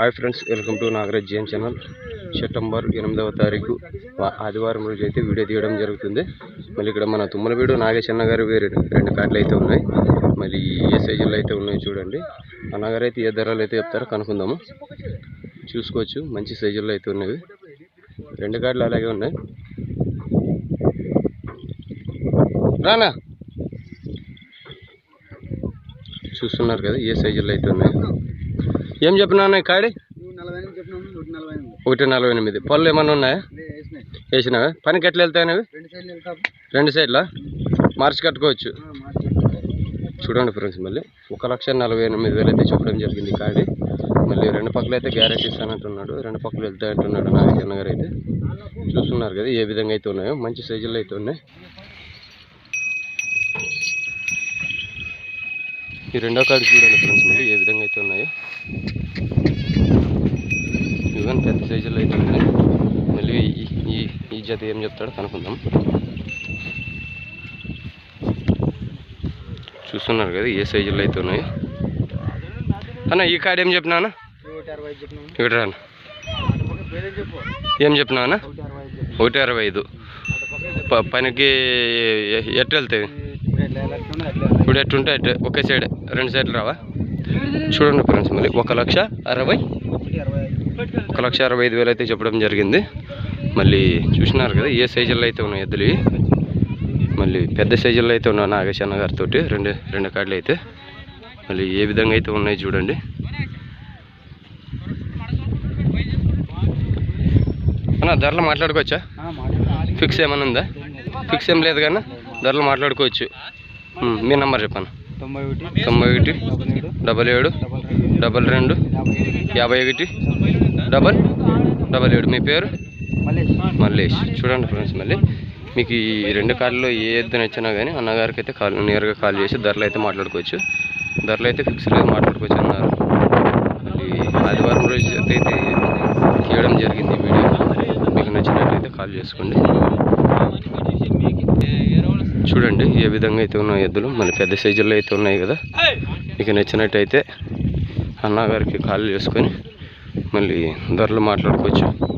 Hi friends welcome to Nagaraj GM channel. September ఎనిమిదవ తారీఖు ఆదివారం రోజు అయితే వీడియో తీయడం జరుగుతుంది. మళ్ళీ ఇక్కడ మన తుమ్మలవీడు నాగేశన్న గారి వేరే రెండు కార్డులు అయితే ఉన్నాయి. మళ్ళీ ఏ సైజుల్లో అయితే ఉన్నాయి చూడండి. అన్నగారు అయితే ఏ ధరలు అయితే చెప్తారో కనుక్కుందాము. చూసుకోవచ్చు మంచి సైజుల్లో అయితే ఉన్నవి. రెండు కార్డులు అలాగే ఉన్నాయి. రానా చూస్తున్నారు కదా ఏ సైజుల్లో అయితే ఉన్నాయి. ఏం చెప్పినా కాడి? ఒకటి నలభై ఎనిమిది. పళ్ళు ఏమన్నా ఉన్నాయా? వేసినావా? పనికి ఎట్లా వెళ్తాయి రెండు సైడ్లు మార్చి కట్టుకోవచ్చు. చూడండి ఫ్రెండ్స్ మళ్ళీ. ఒక లక్ష నలభై ఎనిమిది వేలు అయితే చెప్పడం జరిగింది కాడి. మళ్ళీ రెండు పక్కల అయితే గ్యారెంటీ ఇస్తానంటున్నాడు రెండు పక్కలు వెళ్తాయంటున్నాడు నాగేశ్వర గారు అయితే. చూస్తున్నారు కదా ఏ విధంగా అయితే ఉన్నాయో. మంచి సైజుల్లో అయితే ఉన్నాయి. ఈ రెండో కార్డు చూడండి ఫ్రెండ్స్ మళ్ళీ ఏ విధంగా అయితే ఉన్నాయో. ఇవన్నీ పెద్ద సైజుల్లో అయితే ఉన్నాయి. మళ్ళీ ఈ- ఈ ఈ జత ఏం చెప్తాడో కనుక్కుందాం. చూస్తున్నారు కదా ఏ సైజుల్లో అయితే ఉన్నాయో. అన్న ఈ కార్డు ఏం చెప్పినా అన్న? ఇక్కడ ఏం చెప్పినా అన్న? ఒకటి అరవై ఐదు. పనికి ఎట్టు వెళ్తాయి? ఇప్పుడు ఎట్టుంటే అట్టే ఒకే సైడ్ రెండు సైడ్లు రావా? చూడండి ఫ్రెండ్స్ మరి ఒక లక్ష అరవై ఒక లక్ష అరవై ఐదు వేలు అయితే చెప్పడం జరిగింది. మళ్ళీ చూసినారు కదా ఏ సైజుల్లో అయితే ఉన్నాయి ఎద్దులు. మళ్ళీ పెద్ద సైజుల్లో అయితే ఉన్నాయి నాగేశన్న గారితో రెండు రెండు కార్డులు అయితే. మళ్ళీ ఏ విధంగా అయితే ఉన్నాయి చూడండి. అన్న ధరలు మాట్లాడుకోవచ్చా. ఫిక్స్ ఏమైనా ఉందా? ఫిక్స్ ఏం లేదు కానీ ధరలు మాట్లాడుకోవచ్చు. మీ నంబర్ చెప్పాను తొంభై ఒకటి తొంభై ఒకటి డబల్ ఏడు డబల్ రెండు యాభై ఒకటి డబల్ డబల్ ఏడు. మీ పేరు? మళ్ళీ మల్లేష్. చూడండి ఫ్రెండ్స్ మళ్ళీ. మీకు ఈ రెండు కార్లలో ఏ ఎద్దు నచ్చినా కానీ అన్నగారికి అయితే కాల్ నేరుగా కాల్ చేసి ధరలు అయితే మాట్లాడుకోవచ్చు. ధరలు అయితే ఫిక్స్ లేదు మాట్లాడుకోవచ్చు అన్నారు. మళ్ళీ ఆదివారం రోజు అయితే అయితే తీయడం జరిగింది ఈ వీడియో. మీకు నచ్చినట్లయితే కాల్ చేసుకోండి. చూడండి ఏ విధంగా అయితే ఉన్నాయి ఎద్దులు. మన పెద్ద సైజుల్లో అయితే ఉన్నాయి కదా. మీకు నచ్చినట్టయితే అన్నగారికి కాల్ చేసుకొని మళ్ళీ ధరలు మాట్లాడుకోవచ్చు.